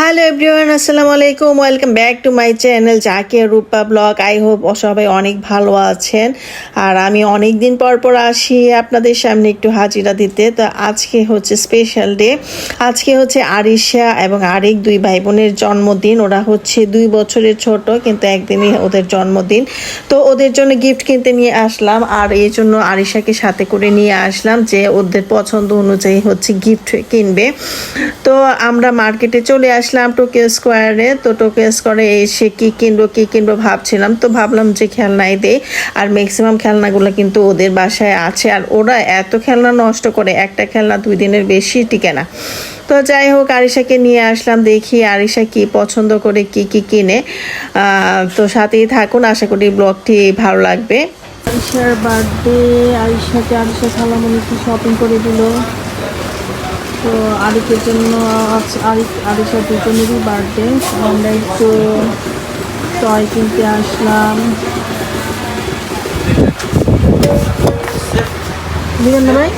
Hello everyone, আসসালামু আলাইকুম। Welcome back to my channel Zakia Rupa vlog. I hope সবাই অনেক ভালো আছেন। আর আমি অনেক দিন পর পর আসি আপনাদের সামনে একটু হাজিরা দিতে। তো আজকে হচ্ছে স্পেশাল ডে আজকে হচ্ছে আরিশা এবং আরেক দুই ভাই বোনের জন্মদিন। ওরা হচ্ছে দুই বছরের ছোট, কিন্তু একদিনই ওদের জন্মদিন। তো ওদের জন্য গিফট কিনতে নিয়ে আসলাম। আর এই জন্য আরিশাকে সাথে করে নিয়ে আসলাম যে ওদের পছন্দ অনুযায়ী হচ্ছে গিফট কিনবে। তো আমরা মার্কেটে চলে আসলাম টোকিও স্কোয়ারে, তো টোকিও স্কোয়ারে এসে কি কিনবো কি কিনবো ভাবছিলাম। তো ভাবলাম যে খেলনাই দেই, আর ম্যাক্সিমাম খেলনাগুলো কিন্তু ওদের বাসায় আছে। আর ওরা এত খেলনা নষ্ট করে, একটা খেলনা দুই দিনের বেশি টিকে না। তো যাই হোক, আরিশাকে নিয়ে আসলাম, দেখি আরিশা কি পছন্দ করে, কি কি কিনে। তো সাথেই থাকুন, আশা করি ব্লগটি ভালো লাগবে। আরিশার বার্থডে আরিশাকে আরিশা খালামণি কি শপিং করে দিল। তো আরিকের জন্য আরিফ আরিশা দুজনেরই বার্থডে আমরা একটু টয় কিনতে আসলাম। ভাই?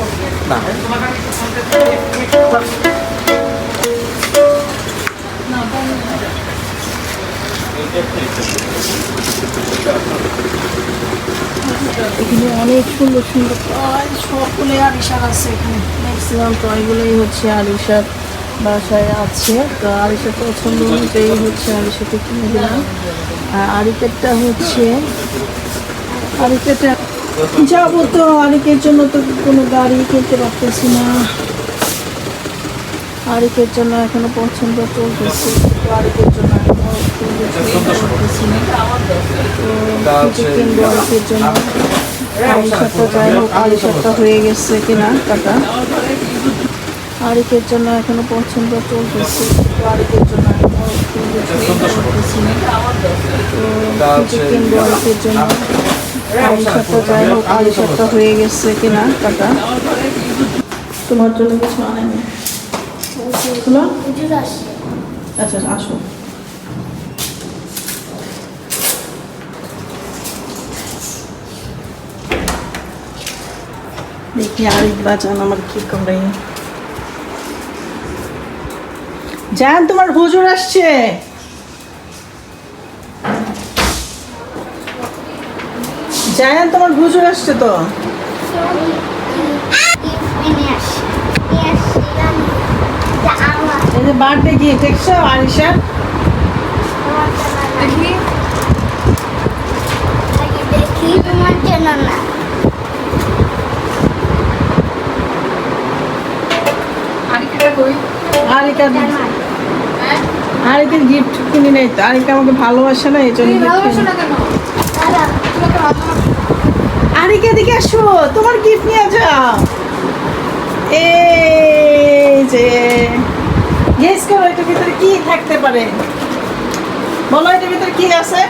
অনেক সুন্দর সুন্দর টয় সবগুলো আরিশার আছে এখানে। ম্যাক্সিমাম টয়গুলোই হচ্ছে আরিশার বাসায় আছে। তো আরিশার পছন্দ অনুযায়ী হচ্ছে আরিশাকে কিনে দিলাম। আর আরিকেরটা হচ্ছে আরিকেরটা যাব তো আরিকের জন্য তো কোনো গাড়ি কিনতে পারতেছি না। আরিকের জন্য এখনও পছন্দ চলতেছে। তো আরিকের জন্য এখনও কিনতে পারতেছি না তো কিছু কিনবো আরিকের জন্য। আরিশাটা যাই হোক আরিশাটা হয়ে গেছে কিনা টাকা আরিকের জন্য এখনও পছন্দ চলতেছে তো আরিকের জন্য কিনবো আরিকের যাই হোক আরিশাটা হয়ে গেছে কিনা টাকা তোমার জন্য কিছু আনেনি আচ্ছা আচ্ছা, আসো দেখি আরেক বাজান আমার কি করে। জান, তোমার হুজুর আসছে। জায়ান তোমার হুজুর আসছে তো। এই যে বার্থডে গিয়ে দেখছ আরিশা তোমার জন্য না। আরিকা গিফট কিনে নেই তো। আরিকা আমাকে ভালোবাসে না এই জন্য আরিকা এদিকে আসো তোমার গিফট নিয়ে যাও। এই যে। গেস করো এটার ভিতরে কি থাকতে পারে? বলো এটার ভিতরে কি আছে?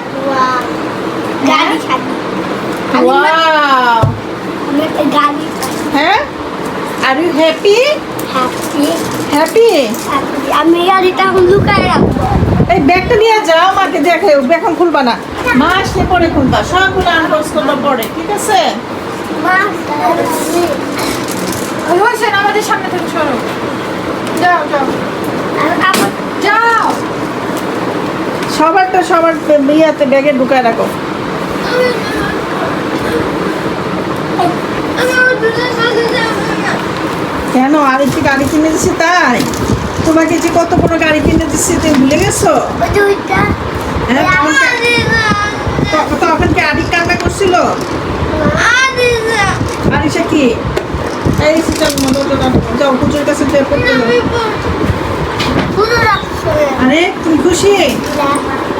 গাড়ি গাড়ি হ্যাঁ? Are you happy happy happy happy আমি গাড়িটা এখন লুকায় রাখব এই ব্যাগটা নিয়ে যাও মাকে দেখে এখন খুলবা না মা আসলে পরে খুলবা সবগুলো আনবক্স করবা পরে ঠিক আছে হোসেন আমাদের সামনে থেকে সরো যাও যাও আমার যাও সবারটা সবার বিয়াতে ব্যাগে ঢুকায় রাখো আমার সাথে কেন? আরেকটি গাড়ি কিনে দিছি তাই? তোমাকে যে কত বড় গাড়ি কিনে দিচ্ছি তুমি ভুলে গেছো? হ্যাঁ, তখন কি- আরিক কান্না করছিল। আরিসা কি? এই যাও পুজোর কাছে। আরে তুমি খুশি।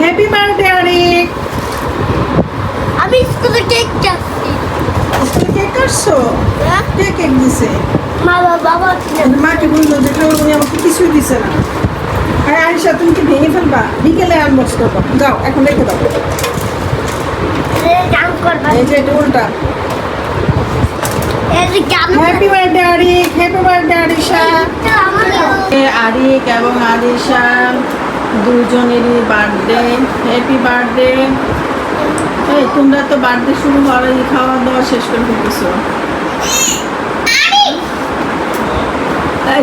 Happy birthday Arik! আমি স্কুলে কেক চাচ্ছি তুমি কেক কাটছো হ্যাঁ? কে কেক দিছে মা বাবা বাবা কিনে আমার মাকে বলল যে এটা আমাকে কিছুই দিছে না। আরে আরিসা তুমি কি ভেঙে ফেলবা? বিকেলে আনবক্স করব। যাও এখন রেখে দাও। এই যে এটা উল্টা। এই যে গান happy birthday Arik happy birthday Arisha. Arik এবং আরিশা দুজনেরই বার্থডে হ্যাপি বার্থডে এই তোমরা তো বার্থডে শুরু হওয়ার খাওয়া দাওয়া শেষ করে ফেলতেছো এই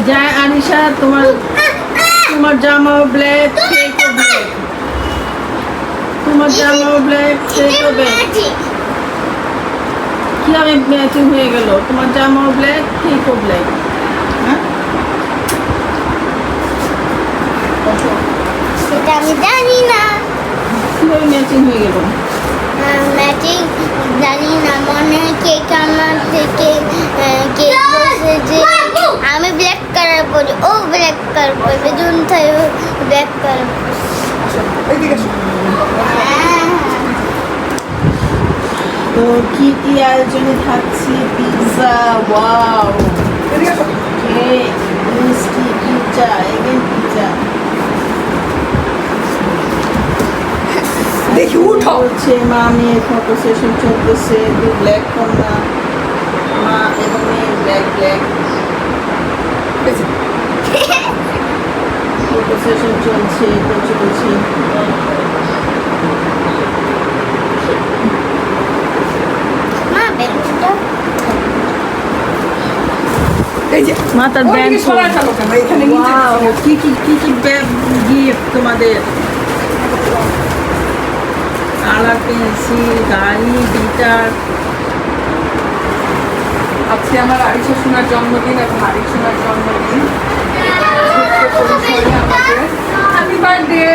যা আনিশা তোমার তোমার জামাও ব্ল্যাক তোমার জামাও ব্ল্যাক ব্ল্যাক। কীভাবে ম্যাচিং হয়ে গেল? তোমার জামাও ব্ল্যাক কেকও ব্ল্যাক। হ্যাঁ? সেটা আমি জানি না। কীভাবে ম্যাচিং হয়ে গেল? ম্যাজিক জানি না। মনে হয় কেক আমার থেকে কেক বলছে যে আমি ব্ল্যাক কালার পরি ও ব্ল্যাক কালার পরবে জুনথাই ব্ল্যাক কালার এইদিকে এসো। তো কি কি আয়োজনে থাকছে পিৎজা ওয়াও কেক মিষ্টি পিৎজা এগেন পিৎজা দেখি উঠো। মা মেয়ের ফটো সেশন চলতেছে ব্ল্যাক কন্যা মা এবং মেয়ে ব্ল্যাক ব্ল্যাক এই যে, ফটো সেশন চলছে চলছে যে মাতার ওয়াও কি কি কি কি গিফট তোমাদের কালার পেন্সিল গাড়ি গিটার আজকে আমার আরিশা সোনার জন্মদিন এবং আরিশ সোনার জন্মদিন। হ্যাপি বার্থডে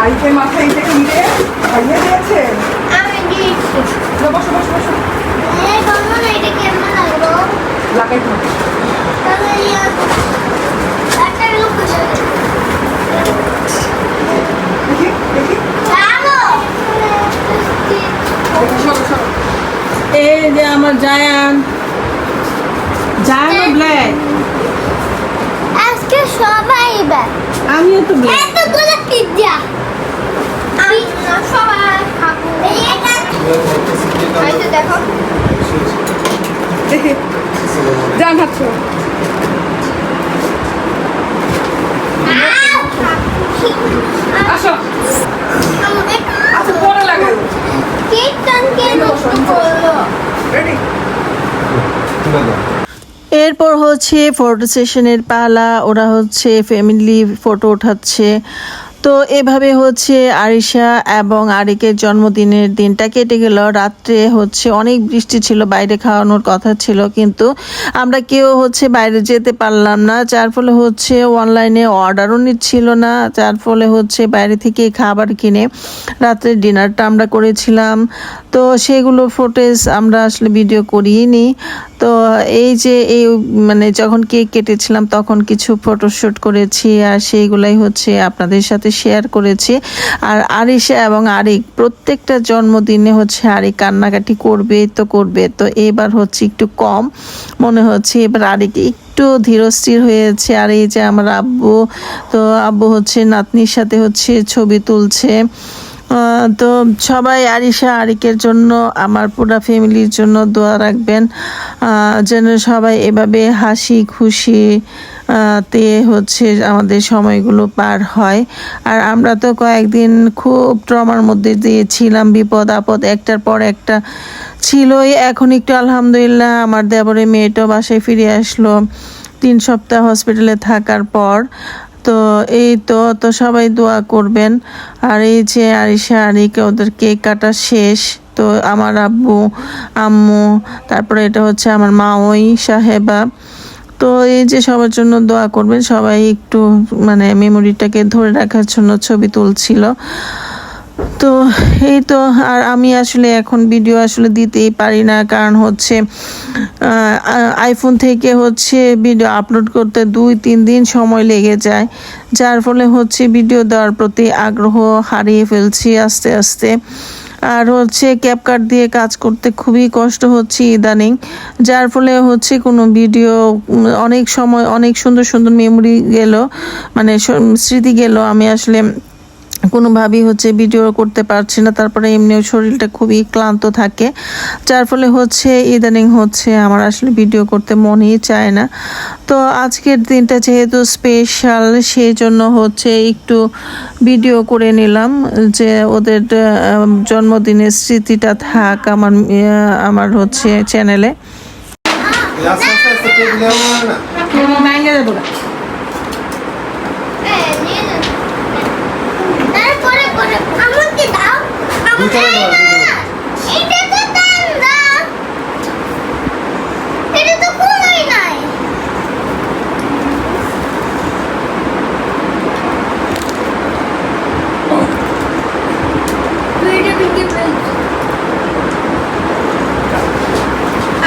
আরিফের মাথায় থেকে নিয়ে খাইয়ে দিয়েছে বসো বসো লাগাই তাহলে ইয়া একটা লোক দেখি দেখি জানো দেখি সরো সরো এই যে আমার জায়ান। জায়ান ব্ল্যাক আজকে সবাই ব্যাগ আমিও তো ব্ল্যাক এতগুলো পিজ্জা আমি সবাই খাব। খাইতে দেখো। দেখি যান আসো। আচ্ছা পরে লাগাই এরপর হচ্ছে ফটো সেশনের পালা ওরা হচ্ছে ফ্যামিলি ফটো উঠাচ্ছে। তো এভাবে হচ্ছে আরিশা এবং আরিকের জন্মদিনের দিনটা কেটে গেল। রাত্রে হচ্ছে অনেক বৃষ্টি ছিল, বাইরে খাওয়ানোর কথা ছিল, কিন্তু আমরা কেউ হচ্ছে বাইরে যেতে পারলাম না, যার ফলে হচ্ছে অনলাইনে অর্ডারও নিচ্ছিল না, যার ফলে হচ্ছে বাইরে থেকে খাবার কিনে রাত্রে ডিনারটা আমরা করেছিলাম। তো সেগুলো ফুটেজ আমরা আসলে ভিডিও করিনি তো এই যে এই মানে যখন কেক কেটেছিলাম তখন কিছু ফটোশ্যুট করেছি আর সেইগুলাই হচ্ছে আপনাদের সাথে শেয়ার করেছি। আর আরিশা এবং আরিক, প্রত্যেকটা জন্মদিনে হচ্ছে আরিক কান্নাকাটি করবে তো করবে। তো এবার হচ্ছে একটু কম মনে হচ্ছে। এবার আরিক একটু ধীরস্থির হয়েছে। আর এই যে আমার আব্বু, তো আব্বু হচ্ছে নাতনির সাথে হচ্ছে ছবি তুলছে। তো সবাই আরিশা, আরিকের জন্য, আমার পুরো ফ্যামিলির জন্য দোয়া রাখবেন। যেন সবাই এভাবে হাসি খুশি তে হচ্ছে আমাদের সময়গুলো পার হয়। আর আমরা তো কয়েকদিন খুব ট্রমার মধ্যে দিয়েছিলাম বিপদ আপদ একটার পর একটা ছিলই। এখন একটু আলহামদুলিল্লাহ আমার দেবরে মেয়েটাও বাসায় ফিরে আসলো। তিন সপ্তাহ হসপিটালে থাকার পর তো এই তো তো সবাই দোয়া করবেন। আর এই যে আরিশা, আরিকে ওদের কেক কাটা শেষ। তো আমার আব্বু, আম্মু, তারপরে এটা হচ্ছে আমার মা ওই সাহেবা। তো এই যে সবার জন্য দোয়া করবেন। সবাই একটু মানে মেমোরিটাকে ধরে রাখার জন্য ছবি তুলছিল। তো এই তো, আর আমি আসলে এখন ভিডিও আসলে দিতেই পারি না, কারণ হচ্ছে আইফোন থেকে হচ্ছে ভিডিও আপলোড করতে দুই, তিন দিন সময় লেগে যায়, যার ফলে হচ্ছে ভিডিও দেওয়ার প্রতি আগ্রহ হারিয়ে ফেলছি আস্তে আস্তে। আর হচ্ছে ক্যাপকাট দিয়ে কাজ করতে খুবই কষ্ট হচ্ছে ইদানিং, যার ফলে হচ্ছে কোনো ভিডিও অনেক সময় অনেক সুন্দর সুন্দর মেমোরি গেল মানে স্মৃতি গেল, আমি আসলে কোনোভাবেই হচ্ছে ভিডিও করতে পারছি না। তারপরে এমনিও শরীরটা খুবই ক্লান্ত থাকে। যার ফলে হচ্ছে ইদানিং হচ্ছে আমার আসলে ভিডিও করতে মনেই চায় না। তো আজকের দিনটা যেহেতু স্পেশাল সেই জন্য হচ্ছে একটু ভিডিও করে নিলাম যে ওদের জন্মদিনের স্মৃতিটা থাক আমার আমার হচ্ছে চ্যানেলে আস্তে আস্তে আস্তে টেবিলে হবে না ভাঙে যাব না হ্যাঁ, নিয়ে যান। তারপরে পরে আমাকে দাও। এটা তো দেন দাও। এটা তো কোনোই নাই। দুইটা ভেঙে ফেলছি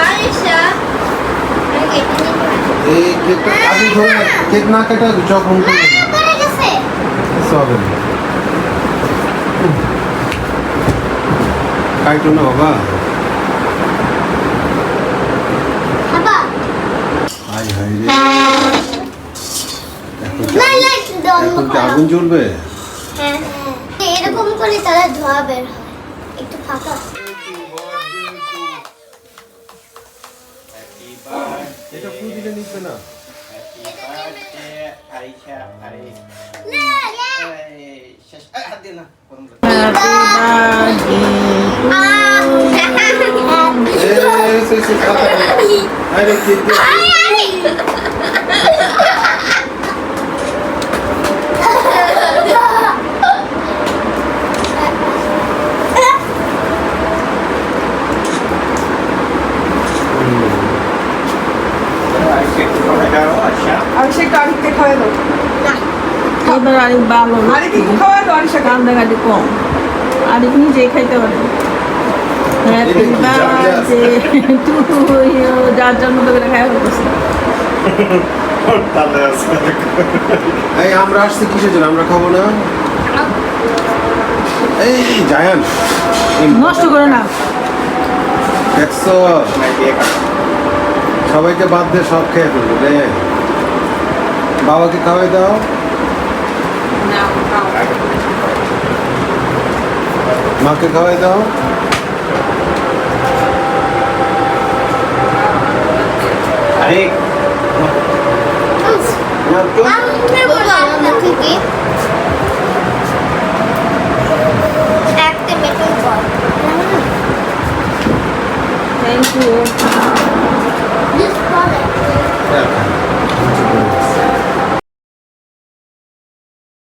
আয়েশা। আমি কেটে নিতে পারি এই কেকটা আগে ধরে না কেক না কেটে যখন না পড়ে গেছে কিছু হবে না কাইটো না বাবা? হাই হাই রে। এখন কি না আগুন- জ্বলবে? হ্যাঁ এরকম করে তারা ধোয়া বের হয়। একটু ফাঁকা। এটা ফুল দিলে নিবে না? Happy birthday. আরেক ভালো কান্দাকাটি কম। আরেক নিজেই খাইতে পারে। যার জন্য তো করে খাওয়া এই আমরা আসছি কিসের জন্য? আমরা খাব না? এই জায়ান। নষ্ট করে না। Dia সবাইকে বাদ দিয়ে সব খেয়ে ফেলব রে। বাবাকে খাওয়াই দাও। মাকে খাওয়াই দাও Adik. Nak tu?